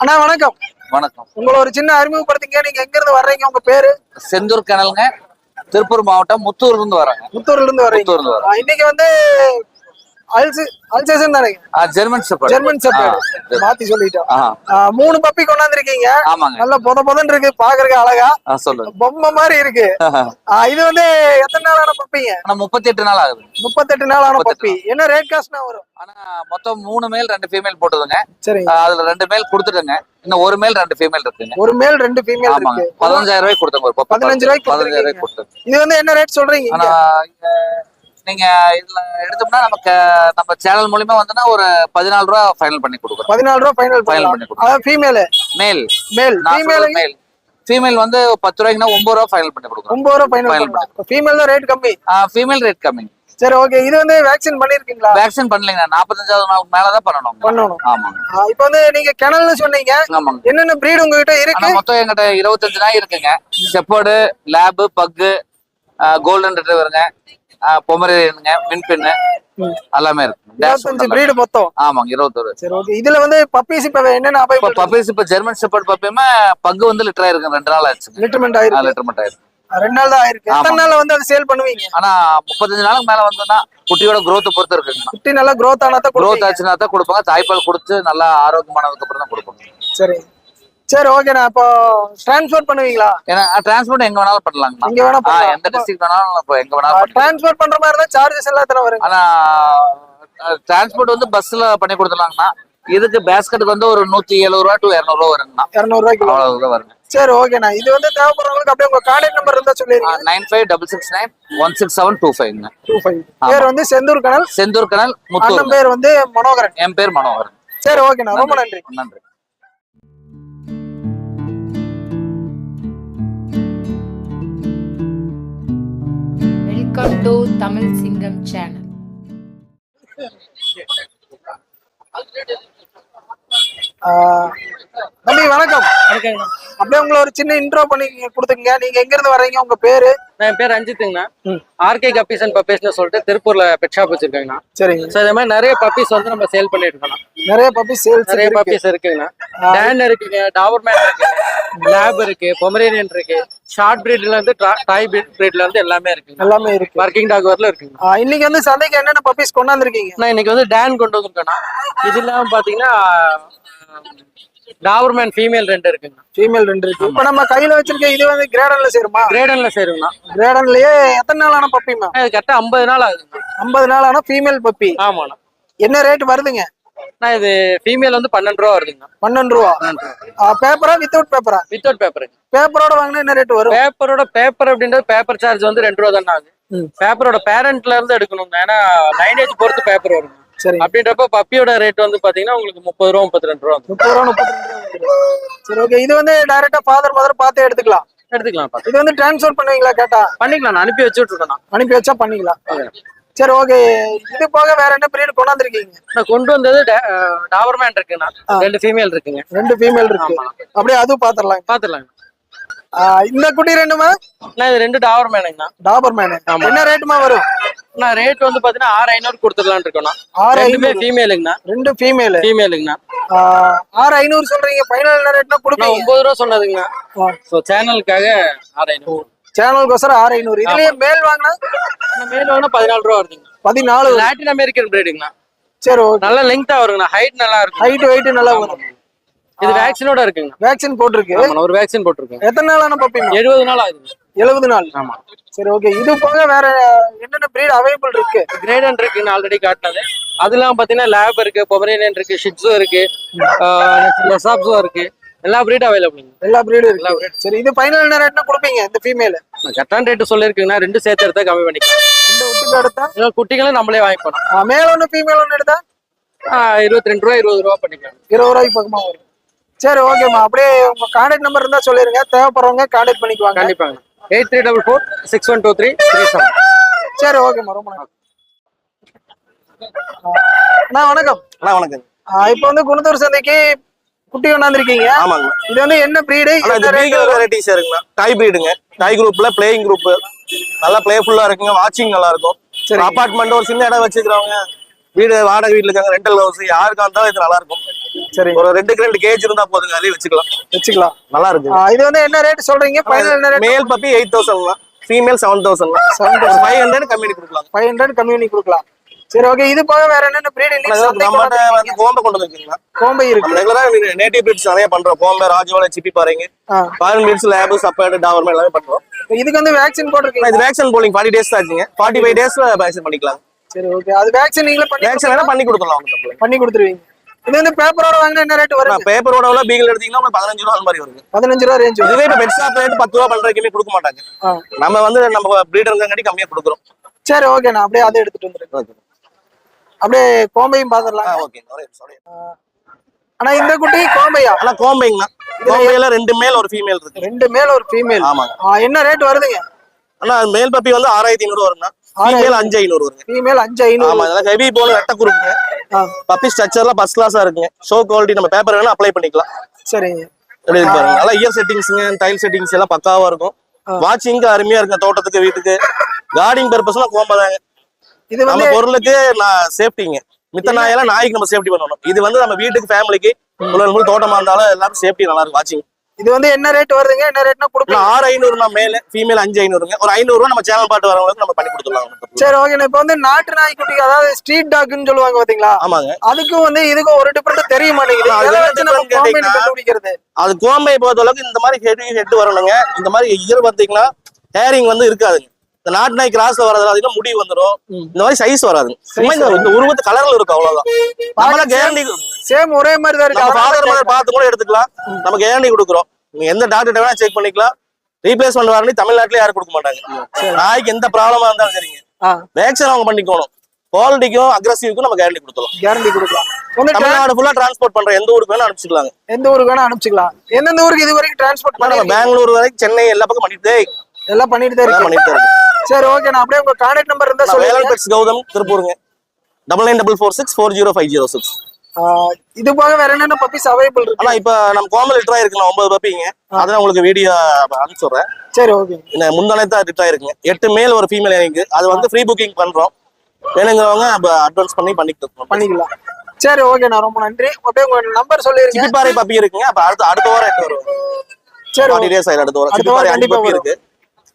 அண்ணா வணக்கம். வணக்கம். உங்களை ஒரு சின்ன அறிமுகப்படுத்திங்க நீங்க எங்க இருந்து வர்றீங்க? உங்க பேரு? செந்தூர் கனலுங்க. திருப்பூர் மாவட்டம் முத்தூர்ல இருந்து வராங்க முத்தூர்ல இருந்து வர்றீங்க. முத்தூர்ல இருந்து ஆ, இன்னைக்கு வந்து அல்சேஷன் தானே? ஆ, ஜெர்மன் செப்பர்ட் ஜெர்மன் செப்பேடு மாத்தி சொல்லிட்டோம். ஆ ஆ, மூணு பப்பி கொண்டாந்துருக்கீங்க. ஆமாங்க. நல்ல பொத பொதன்னு இருக்கு பாக்குறதுக்கு அழகா. சொல்லுங்க. பொம்மை மாதிரி இருக்கு. இது வந்து எத்தனை நாளான பப்பிங்க? ஆனா முப்பத்தி எட்டு நாள் ஆகுது. முப்பத்தெட்டு நாளான 38 பப்பி. என்ன ரேட் காஸ்ட்னா வரும்? ஆனா மொத்தம் மூணு மேல் ரெண்டு ஃபீமேல் போட்டுதுங்க. சரிங்க. ஆ, அதுல ரெண்டு மேல் கொடுத்துட்டுங்க. இன்னும் ஒரு மேல் ரெண்டு ஃபீமேல் இருக்குங்க. ஒரு மேல் ரெண்டு ஃபீமேல் ஆமாங்க. இருக்கு பதினஞ்சாயிரம் ரூபாய்க்கு கொடுத்தங்க ஒரு பதினஞ்சு ரூபாய்க்கு பதினஞ்சாயிரம் ரூபாய்க்கு கொடுத்தேன் இது வந்து என்ன ரேட் சொல்றீங்க? ஆனா நீங்க இதுல எடுத்தோம்னா நமக்கு நம்ம சேனல் மூலியமா வந்துன்னா ஒரு பதினாலு ரூபா ஃபைனல் பண்ணி கொடுக்குறோம். பதினாலு ரூபா ஃபைனல் ஃபைனல் பண்ணி கொடுக்குறோம். ஃபீமேல் மேல் மேல் ஃபீமேல் மேல் ஃபீமேல் வந்து பத்து ரூபாய்க்குன்னா ஒன்பது ரூபா ஃபைனல் பண்ணி கொடுக்குறோம். ஒன்பது ரூபா ஃபைனல் பண்ணலாம். ஃபீமேல் தான் ரேட் கம்மி. ஃபீமேல் ரேட் கம்மி. சரி ஓகே இது வந்து வேக்சின் பண்ணிருக்கீங்களா? வேக்சின் பண்ணலைங்க நாற்பத்தஞ்சாவது நாளுக்கு மேலதான் பண்ணணும். பண்ணணும். ஆமாங்க ஆ, இப்போ வந்து நீங்க கிணல்னு சொன்னீங்க. என்னென்ன பிரீடு உங்ககிட்ட இருக்கு? மொத்தம் எங்கிட்ட இருபத்தஞ்சு நாய் இருக்குங்க. செப்பர்டு லேபு பக்கு கோல்டன் ரிட்ரீவருங்க பொமரேனுங்க மின்பின்னு எல்லாமே இருக்கு. பிரீடு மொத்தம்? ஆமாங்க இருபத்தொரு. சரி ஓகே இதுல வந்து பப்பீஸ் இப்ப என்னென்ன பப்பீஸ் இப்ப ஜெர்மன் செப்பர்ட் பப்பியுமே பக்கு வந்து லிட்டர் ஆயிருக்கு ரெண்டு நாள் ஆச்சுங்க லிட்டர்மெண்ட் ஆயிருக்கு? லிட்டர் மட்டும் ஆயிருக்கு. ரெண்டு நாள் தான் ஆயிருக்கு. எத்தனை நாள்ல வந்து அது சேல் பண்ணுவீங்க? ஆனா முப்பத்தஞ்சு நாளுக்கு மேல வந்தோம்னா குட்டியோட growth பொறுத்து இருக்குங்க. குட்டி நல்லா growth ஆனா தான் growth கொடுப்பீங்க. ஆச்சுன்னா தான் கொடுப்பாங்க. தாய்ப்பால் கொடுத்து நல்லா ஆரோக்கியமானதுக்கு அப்புறம் தான் கொடுப்பாங்க. சரி. சரி ஓகே நான் இப்போ டிரான்ஸ்ஃபர் பண்ணுவீங்களா? ஏன்னா டிரான்ஸ்போர்ட் எங்க வேணாலும் பண்ணலாங்கண்ணா இங்க வேணா ஆ, எந்த டிஸ்ட்ரிக்ட் வேணாலும் இப்போ எங்க வேணாலும் பண்ணலாம். டிரான்ஸ்ஃபர் பண்ற மாதிரி தான் சார்ஜஸ் எல்லாம் எத்தனை வருங்க ஆனா டிரான்ஸ்போர்ட் வந்து பஸ்ல பண்ணி கொடுத்துலாங்கண்ணா இதுக்கு பேஸ்கெட்டுக்கு வந்து ஒரு நூத்தி எழுபது ரூபா டு இருநூறு ரூபா வருங்கண்ணா. இருநூறு ரூபாய்க்கு அவ்வளவுதான் வருங்க. சரி ஓகேண்ணா இது வந்து தேவைப்படுறவங்களுக்கு அப்படியே உங்க கான்டாக்ட் நம்பர் இருந்தா சொல்லிருங்க nine five double six nine one six seven two ஃபைவ்ங்க two five பேர் வந்து செந்தூர் கனல். செந்தூர் கனல் அண்ணன் பேர் வந்து மனோகரன். என் பேர் மனோகரன். சரி ஓகேண்ணா ரொம்ப நன்றி. நன்றி. வெல்கம் டு தமிழ் சிங்கம் சேனல் தம்பி வணக்கம். அப்படியே உங்களை ஒரு சின்ன இன்ட்ரோ பண்ணி கொடுத்துங்க நீங்க எங்க இருந்து வர்றீங்க? உங்க பேரு? என் பேர் ரஞ்சித்துங்கண்ணா. ஆர்கே கப்பீஸ் அண்ட் பப்பீஸ்னு சொல்லிட்டு திருப்பூர்ல பெட் ஷாப் வச்சிருக்கேங்கண்ணா. சரிங்க. ஸோ இதே மாதிரி நிறைய பப்பீஸ் வந்து நம்ம சேல் பண்ணிட்டு இருக்கோம் நிறைய பப்பி சேல்ஸ் நிறைய பப்பீஸ் இருக்குங்கண்ணா. டேன் இருக்குங்க டாவர்மேன் இருக்கு லேப் இருக்கு பொமரேனியன் இருக்கு. ஷார்ட் பிரீட்ல இருந்து டாய் பிரீட்ல இருந்து எல்லாமே இருக்குங்க. எல்லாமே இருக்கு. ஒர்க்கிங் டாக் வரல இருக்குங்க. ஆ, இன்னைக்கு வந்து சந்தைக்கு என்னென்ன பப்பீஸ் கொண்டாந்துருக்கீங்க? நான் இன்னைக்கு வந்து டேன் கொண்டு வந்திருக்கேண்ணா. இது இல்லாம பாத்தீங்கன்னா டாவர்மேன் ஃபீமேல் ரெண்டு இருக்குங்க. ஃபீமேல் ரெண்டு இருக்கு. இப்ப நம்ம கையில வச்சிருக்க இது வந்து கிரேடன்ல சேருமா? கிரேடன்ல சேருங்கண்ணா. கிரேடன்லயே எத்தனை நாள் ஆன பப்பிமா இது கரெக்டா ஐம்பது நாள் ஆகுதுங்க. ஐம்பது நாள் ஆன ஃபீமேல் பப்பி ஆமாண்ணா. என்ன ரேட் வருதுங்க? நான் இது ஃபீமேல் வந்து பன்னெண்டு ரூபா வருதுங்க பன்னெண்டு ரூபா. பேப்பரா வித்தவுட் பேப்பரா வித்தவுட் பேப்பருங்க பேப்பரோட வாங்கினா என்ன ரேட் வரும்? பேப்பரோட பேப்பர் அப்படின்றது பேப்பர் சார்ஜ் வந்து ரெண்டு ரூபா தானே ஆகுது. பேப்பரோட பேரண்ட்ல இருந்து எடுக்கணும் ஏன்னா லைனேஜ் பொறுத்து பேப்பர் வரும் சரி. அப்படின்றப்ப பப்பியோட ரேட் வந்து பாத்தீங்கன்னா உங்களுக்கு முப்பது ரூபா முப்பத்தி ரெண்டு ரூபா. முப்பது ரூபா முப்பத்தி ரெண்டு ரூபா. சரி ஓகே இது வந்து டைரக்டா ஃபாதர் மதர் பார்த்து எடுத்துக்கலாம். எடுத்துக்கலாம் பாத்து. இது வந்து டிரான்ஸ்ஃபர் பண்ணுவீங்களா கேட்டா? பண்ணிக்கலாம் நான் அனுப்பி வச்சுட்டு இருக்கேன். அனுப்பி வச்சா பண்ணிக்கலாம். சரி ஓகே இது போக வேற என்ன பிரீடு கொண்டாந்துருக்கீங்க நான் கொண்டு வந்தது டாவர்மேன் இருக்குண்ணா. ரெண்டு ஃபீமேல் இருக்குங்க. ரெண்டு ஃபீமேல் இருக்கு. அப்படியே அதுவும் பாத்துடலாம் பாத்துடலாங்க இந்த குட்டி ரெண்டுமா? நான் இது ரெண்டு டாவர்மேனுங்கண்ணா டாபர் மேனு. என்ன ரேட்டுமா வரும்? நான் ரேட் வந்து பாத்தீங்கன்னா ஆறு ஐநூறு கொடுத்துடலாம்னு இருக்கேண்ணா. ஆறு ரெண்டுமே ஃபீமேலுங்கண்ணா ரெண்டு ஃபீமேல் ஃபீமேலுங்கண்ணா ஆறு ஐநூறு சொல்றீங்க. ஃபைனல் ரேட்னா கொடுப்பீங்க? ஒன்பது ரூபா சொன்னதுங்கண்ணா ஸோ சேனலுக்காக ஆறு ஐநூறு. சேனலுக்கோசரம் ஆறு ஐநூறு. இதுலயே மேல் வாங்கினா மேல் வாங்கினா பதினாலு ரூபா வருதுங்க. பதினாலு லாட்டின் அமெரிக்கன் பிரீடுங்கண்ணா சரி ஓகே. நல்ல லெங்தா வருங்கண்ணா. ஹைட் நல்லா இருக்கும் ஹைட் வெயிட் நல்லா வரும். இது வேக்சினோட இருக்குங்க வேக்சின் போட்டிருக்கு. ஒரு வேக்சின் போட்டிருக்கேன் எத்தனை நாளான பப்பிமா எழுபது நாள் ஆகுது எழுபது நாள். ஆமா. சரி ஓகே. இது போக வேற என்னென்ன பிரீட் அவைலபிள் இருக்கு? கிரேடன் இருக்குன்னு ஆல்ரெடி காட்டினது. அதெல்லாம் பாத்தீங்கன்னா லேப் இருக்கு பொமரேனியன் இருக்கு ஷிட்ஸோ இருக்கு லெசாப்ஸோ இருக்கு. எல்லா பிரீடும் அவைலபிள் எல்லா பிரீடும் இருக்கு. சரி இது ஃபைனல் என்ன ரேட்னா கொடுப்பீங்க இந்த ஃபீமேல் கரெக்டான ரேட்டு சொல்லியிருக்குங்கண்ணா. ரெண்டு சேர்த்து எடுத்தா கம்மி பண்ணிக்கலாம். இந்த ஒட்டுக்கு எடுத்தா? குட்டிகளும் நம்மளே வாங்கிப்போம் மேல் ஒன்று ஃபீமேல் ஒன்று எடுத்தா? இருபத்தி ரெண்டு ரூபா இருபது ரூபா பண்ணிக்கலாம். இருபது ரூபாய்க்கு பக்கமா வரும். சரி ஓகேம்மா அப்படியே உங்க கான்டாக்ட் நம்பர் இருந்தா சொல்லிருங்க. தேவைப்படுறவங்க கான்டாக்ட் பண்ணிக்குவாங்க. கண்டிப்பாங்க. Eight three double four six one two three three seven சரி ஓகேம்மா ரொம்ப நன்றி. ஆ, அண்ணா வணக்கம். அண்ணா வணக்கம். இப்போ வந்து குணத்தூர் சந்தைக்கு குட்டி கொண்டாந்துருக்கீங்க. ஆமாங்க. இது வந்து என்ன பிரீடு வெரைட்டிஸ் இருக்குண்ணா டாய் பிரீடுங்க டாய் குரூப்ல பிளேயிங் குரூப் நல்லா பிளேஃபுல்லா இருக்குங்க. வாட்சிங் நல்லா இருக்கும். சரி. அபார்ட்மெண்ட் ஒரு சின்ன இடம் வச்சுக்கிறவங்க வீடு வாடகை வீட்டுல இருக்காங்க. ரெண்டல் ஹவுஸ் யாருக்கா இருந்தாலும் இது நல்லா இருக்கும். சரி. ஒரு ரெண்டுக்கு ரெண்டு கேஜ் இருந்தா போதுங்க. அதுலயே வச்சுக்கலாம். வச்சுக்கலாம். நல்லா இருக்கு. இது வந்து என்ன ரேட் சொல்றீங்க? ஃபைனல் என்ன rate male puppy eight thousand female seven thousand seven thousand five hundred கம்மி பண்ணி கொடுக்கலாம். ஃபைவ் ஹண்ட்ரட் கம்மி கொடுக்கலாம். சரி ஓகே இது போக வேற என்னென்ன பிரீட் நம்மகிட்ட வந்து கோம்பை கொண்டு வந்துருக்கீங்களா கோம்பை இருக்கு. நம்ம ரெகுலரா நேட்டிவ் பிரீட்ஸ் நிறைய பண்றோம். கோம்பை ராஜோல சிப்பி பாருங்க. ஃபாரின் பிரீட்ஸ் லேபு சப்பாடு டாவர்மே எல்லாமே பண்றோம். இதுக்கு வந்து வேக்சின் போட்டிருக்கீங்க இது வேக்சின் போலிங் ஃபார்ட்டி டேஸ் ஆச்சுங்க. ஃபார்ட்டி ஃபைவ் டேஸ் வேக்சின் பண்ணிக்கலாம். சரி ஓகே அது வேக்சின் நீங்களே பண்ணி வேக்சின் வேணா பண்ணி கொடுத்துடலாம் உங்களுக்கு பண்ணி கொடுத்துருவீங்க. இது வந்து பேப்பரோட வாங்கினா என்ன ரேட் வரும்? பேப்பரோட உள்ள பீகல் எடுத்தீங்கன்னா உங்களுக்கு பதினஞ்சு ரூபா அந்த மாதிரி வருது பதினஞ்சு ரூபா ரேஞ்ச் இதுவே இப்ப பெட் ஷாப் ரேட் பத்து ரூபா பண்றதுக்குமே கொடுக்க மாட்டாங்க. நம்ம வந்து நம்ம பிரீடருங்காட்டி கம்மியா கொடுக்குறோம். சரி ஓகே நான் அப்படியே அதை எடுத்துட்டு வந்துருக்கேன் அப்படியே கோம்பையும் பாத்துடலாம் ஓகே ஆனா இந்த குட்டி கோம்பையா? ஆனா கோம்பைங்கண்ணா. கோம்பையில ரெண்டு மேல் ஒரு ஃபீமேல் இருக்கு. ரெண்டு மேல் ஒரு ஃபீமேல் ஆமாங்க. என்ன ரேட் வருதுங்க? ஆனா மேல் பப்பி வந்து ஆறாயிரத்தி ஐநூறு வரும்னா ஃபீமேல் அஞ்சு ஐநூறு வருங்க. ஃபீமேல் அஞ்சு ஐநூறு. ஆமா இதெல்லாம் ஹெவி போல ரெட்ட குறுக்குங்க பப்பி ஸ்ட்ரக்சர்லாம் ஃபர்ஸ்ட் கிளாஸா இருக்குங்க. ஷோ குவாலிட்டி நம்ம பேப்பர் வேணா அப்ளை பண்ணிக்கலாம். சரிங்க. எப்படி இருக்கு பாருங்க. நல்லா இயர் செட்டிங்ஸ்ங்க டைல் செட்டிங்ஸ் எல்லாம் பக்காவா இருக்கும். வாட்சிங்க்கு அருமையா இருக்கும் தோட்டத்துக்கு வீட்டுக்கு. கார்டிங் பர்பஸ்லாம் கோம்பதாங்க இது வந்து நம்ம பொருளுக்கு சேஃப்டிங்க மித்த நாயெல்லாம் நாய்க்கு நம்ம சேஃப்டி பண்ணணும். இது வந்து நம்ம வீட்டுக்கு ஃபேமிலிக்கு முழு தோட்டமா இருந்தாலும் எல்லாரும் சேஃப்டி நல்லா இருக்கும். வாட்சிங் இது வந்து என்ன ரேட் வருதுங்க? என்ன ரேட்னா கொடுக்கலாம் ஆறு ஐநூறுனா மேல ஃபீமேல் அஞ்சு ஐநூறுங்க. ஒரு ஐநூறு ரூபா நம்ம சேனல் பாட்டு வரவங்களுக்கு நம்ம பண்ணி கொடுத்துடலாம். சரி ஓகே இப்போ வந்து நாட்டு நாய்க்குட்டி அதாவது ஸ்ட்ரீட் டாக்னு சொல்லுவாங்க பாத்தீங்களா? ஆமாங்க. அதுக்கும் வந்து இதுக்கும் ஒரு டிஃபரெண்ட் தெரிய மாட்டேங்குது. அது கோம்பை பொறுத்த அளவுக்கு இந்த மாதிரி ஹெட் ஹெட் வரணுங்க. இந்த மாதிரி இயர் பார்த்தீங்கன்னா ஹேரிங் வந்து இருக்காதுங்க. இந்த நாட்டு நாய் கிராஸ்ல வரதுல அதிகம் முடி வந்துடும் இந்த மாதிரி சைஸ் சும்மா இந்த உருவத்து கலர்ல இருக்கும் அவ்வளவுதான். நம்மள கேரண்டி சேம் ஒரே மாதிரி தான் இருக்கு. ஃபாதர் மதர் பார்த்து கூட எடுத்துக்கலாம். நம்ம கேரண்டி கொடுக்குறோம். நீங்க எந்த டாக்டர் வேணா செக் பண்ணிக்கலாம். ரீப்ளேஸ்மெண்ட் வாரண்டி தமிழ்நாட்டுல யாரும் கொடுக்க மாட்டாங்க. நாய்க்கு எந்த ப்ராப்ளமா இருந்தாலும் சரிங்க. வேக்சின் அவங்க பண்ணிக்கணும். குவாலிட்டிக்கும் அக்ரஸிவ்க்கும் நம்ம கேரண்டி கொடுத்துரும் கேரண்டி கொடுக்கலாம். தமிழ்நாடு ஃபுல்லா டிரான்ஸ்போர்ட் பண்ற எந்த ஊருக்கு வேணா அனுப்பிச்சுக்கலாங்க. எந்த ஊருக்கு வேணா அனுப்பிச்சுக்கலாம். எந்தெந்த ஊருக்கு இது வரைக்கும் டிரான்ஸ்போர்ட் பண்ணி பெங்களூர் வரைக்கும் சென்னை எல்லா பக்கம் பண்ணிட்டே எல்லாம் பண்ணிட்டு தான் பண்ணிட்டு தான் சரி ஓகே நான் அப்படியே உங்க கான்டாக்ட் நம்பர் இருந்தா சொல்லுங்க. Gautham திருப்பூருங்க. Double nine double four six four zero five zero six இது போக வேற என்னென்ன பப்பீஸ் அவைலபிள் இருக்கு? ஆனா இப்ப நம்ம கோமல் லிட்டரா இருக்குங்க ஒன்பது பப்பிங்க அதான் உங்களுக்கு வீடியோ அனுப்பிச்சுடுறேன். சரி ஓகே இந்த முந்தானத்தா லிட்டரா இருக்குங்க. எட்டு மேல் ஒரு ஃபீமேல் எனக்கு. அது வந்து ஃப்ரீ புக்கிங் பண்றோம். வேணுங்கிறவங்க அட்வான்ஸ் பண்ணி பண்ணிக்கலாம் பண்ணிக்கலாம். சரி ஓகே நான் ரொம்ப நன்றி. அப்படியே உங்க நம்பர் சொல்லிருங்க. சிப்பிப்பாறை பப்பி இருக்குங்க அப்ப அடுத்த அடுத்த வாரம் எடுத்து வருவோம். சரி டேஸ் ஆயிடும் அடுத்த வாரம். சிப்பிப்பாறை கண்டிப்பா. இருக்கு.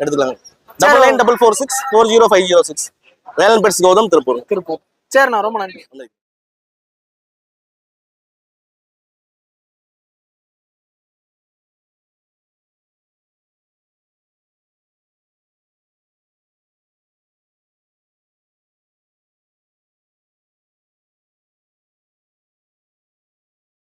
எடுத்துக்கலாங்க. Double nine double four six four zero five zero six Velan pets Gautham Tiruppur Tiruppur சரி நான் ரொம்ப நன்றி.